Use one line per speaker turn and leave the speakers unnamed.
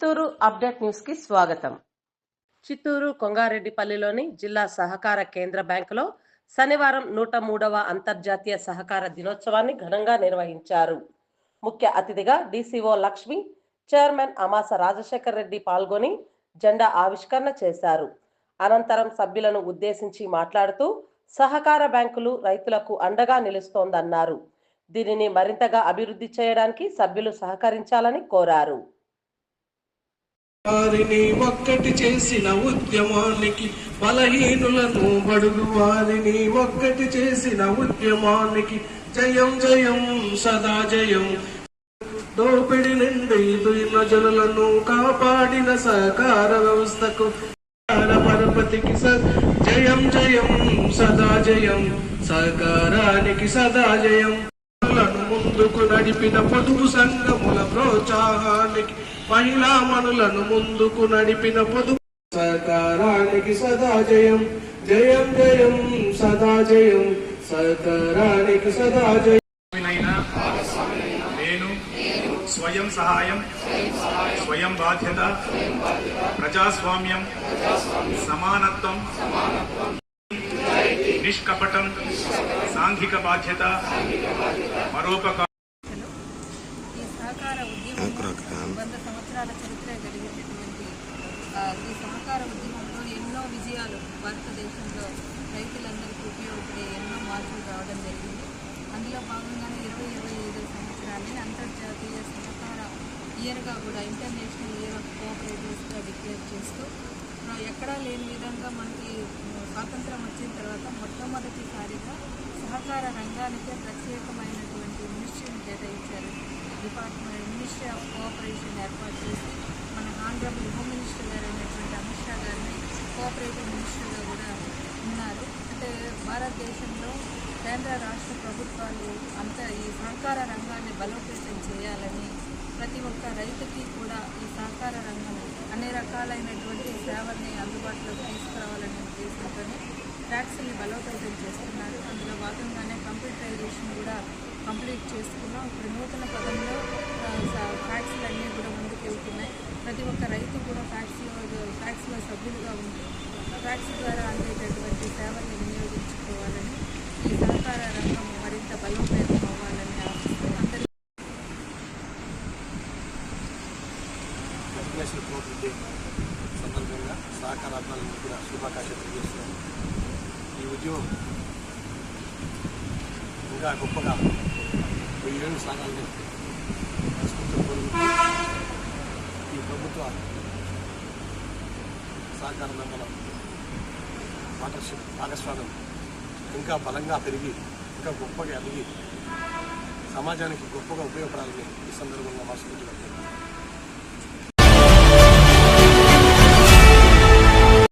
Chittoor update న్యూస్కి స్వాగతం. చిత్తూరు కొంగారెడ్డిపల్లిలోని జిల్లా సహకార కేంద్ర బ్యాంకులో శనివారం నూట మూడవ అంతర్జాతీయ సహకార దినోత్సవాన్ని ఘనంగా నిర్వహించారు. ముఖ్య అతిథిగా డిసిఓ లక్ష్మి చైర్మన్ అమాస రాజశేఖర్ రెడ్డి పాల్గొని జెండా ఆవిష్కరణ చేశారు. అనంతరం సభ్యులను ఉద్దేశించి మాట్లాడుతూ సహకార బ్యాంకులు రైతులకు అండగా నిలుస్తోందన్నారు. దీనిని మరింతగా అభివృద్ధి చేయడానికి సభ్యులు సహకరించాలని కోరారు.
వారిని ఒక్కటి చేసిన ఉద్యమానికి బలహీనులను బడుగు. వారిని ఒక్కటి చేసిన ఉద్యమానికి జయం జయం సదా జయం. దోపిడి నుండి దుర్న జనులను కాపాడిన సహకార వ్యవస్థకు పరపతికి స జయం జయం సదా జయం. సహకారానికి సదా జయం. ముందుకు నడిపిన పొదుపు సంఘ ప్రోత్సాహానికి మహిళా మనులను ముందుకు నడిపిన పొదుపు సహకారానికి సదా జయం జయం జయం సదా జయం సహకారానికి సదా జయం.
నేను స్వయం సహాయం స్వయం బాధ్యత ప్రజాస్వామ్యం సమానత్వం నిష్కపటం సాంఘిక బాధ్యత మరోపకారం
వంద సంవత్సరాల చరిత్ర కలిగినటువంటి ఈ సహకార ఉద్యమంలో ఎన్నో విజయాలు భారతదేశంలో రైతులందరికీ ఉపయోగపడే ఎన్నో మార్పులు రావడం జరిగింది. అందులో భాగంగానే ఇరవై ఇరవై ఐదో సంవత్సరాన్ని అంతర్జాతీయ సహకార ఇయర్గా కూడా ఇంటర్నేషనల్ ఇయర్ ఆఫ్ కోఆపరేటివ్స్గా డిక్లేర్ చేస్తూ ఎక్కడా లేని విధంగా మనకి స్వాతంత్రం వచ్చిన తర్వాత మొట్టమొదటిసారిగా సహకార రంగానికే ప్రత్యేకమైనటువంటి మినిస్ట్రీని కేటాయించారు డిపార్ట్మెంట్ మినిస్ట్రీ ఆఫ్ కోఆపరేషన్ ఏర్పాటు చేసి మన ఆంధ్రప్రదేశ్ హోమ్ మినిస్టర్ గారు అయినటువంటి అమిత్ షా గారిని కోఆపరేటివ్ మినిస్టర్గా కూడా ఉన్నారు. అంటే భారతదేశంలో కేంద్ర రాష్ట్ర ప్రభుత్వాలు అంతా ఈ సహకార రంగాన్ని బలోపేతం చేయాలని ప్రతి ఒక్క రైతుకి కూడా ఈ సహకార రంగం అన్ని రకాలైనటువంటి సేవల్ని అందుబాటులోకి తీసుకురావాలనే ఉద్దేశంతో ట్యాక్సీని బలోపేతం చేస్తున్నారు. అందులో భాగంగానే కంప్యూటరైజేషన్ కూడా కంప్లీట్ చేసుకున్నాం. ఇప్పుడు నూతన పదంలో ఫ్యాక్స్లు అన్నీ కూడా ముందుకు వెళ్తున్నాయి. ప్రతి ఒక్క రైతు కూడా ఫ్యాక్స్లో ఫ్యాక్స్లో సభ్యులుగా ఉంటూ ఫ్యాక్స్ ద్వారా అందేటటువంటి సేవల్ని వినియోగించుకోవాలని ఈ సహకార రంగం మరింత బలోపేతం అవ్వాలని ఆశిస్తూ అందరి
సందర్భంగా సహకార అభిమానులకు కూడా శుభాకాంక్షలు తెలియజేస్తున్నాను. ఈ ఉద్యమం ఇంకా గొప్పగా వెయ్యి ఏళ్ళు సాగాలని ఈ ప్రభుత్వ సహకార రంగంలో పార్టర్షిప్ భాగస్వామ్యం ఇంకా బలంగా పెరిగి ఇంకా గొప్పగా ఎదిగి సమాజానికి గొప్పగా ఉపయోగపడాలని ఈ సందర్భంగా మనస్ఫూర్తిగా కోరుకుంటున్నాను.